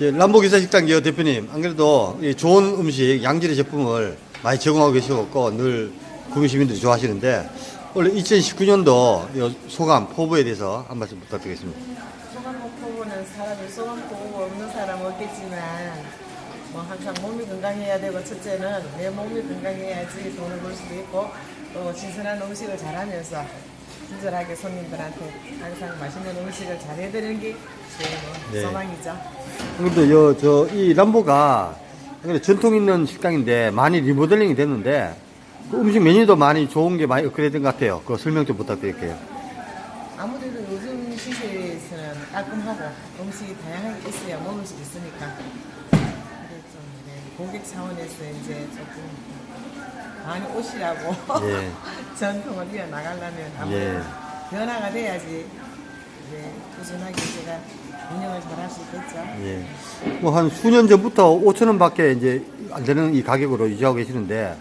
여 대표님, 안 그래도 이 좋은 음식, 양질의 제품을 많이 제공하고 계시고 늘 국민 시민들이 좋아하시는데 원래 2019년도 소감, 포부에 대해서 한 말씀 부탁드리겠습니다. 소감 먹고 보는 사람이 소감 보고 없는 사람 없겠지만 뭐 항상 몸이 건강해야 되고 첫째는 내 몸이 건강해야지 돈을 벌 수도 있고 또 신선한 음식을 잘하면서 친절하게 손님들한테 항상 맛있는 음식을 잘 해드리는 게 제일 뭐 네. 소망이죠. 그런데 여, 저, 이 람보가 그래, 전통 있는 식당인데 많이 리모델링이 됐는데 그 음식 메뉴도 많이 좋은 게 많이 업그레이드 된 것 같아요. 그 설명 좀 부탁드릴게요. 아무래도 요즘 시세에서는 깔끔하고 음식이 다양하게 있어야 먹을 수 있으니까 그래 좀 네, 고객 차원에서 이제 조금 많이 오시라고 예. 전통을 이어나가려면 아무래도 예. 변화가 돼야지 이제 꾸준하게 제가 운영을 잘 할 수 있겠죠. 예. 뭐 한 수년 전부터 5천 원밖에 이제 안 되는 이 가격으로 유지하고 계시는데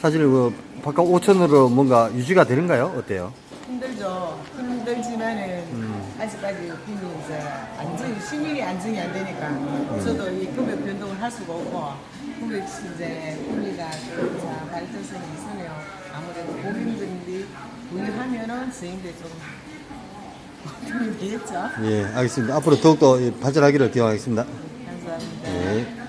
사실 뭐 바깥 5천으로 뭔가 유지가 되는가요? 어때요? 힘들죠. 힘들지만은 음. 아직까지 핀이 이제 안정, 신일이 안정이 안 되니까 음. 저도 이 금액 변동을 할 수가 없고 금액 이제 자 발전성이 있으면 아무래도 고객들이 구입하면은 저희들 좀 도움이 되겠죠. 예, 알겠습니다. 앞으로 더욱더 발전하기를 기원하겠습니다. 감사합니다. 예.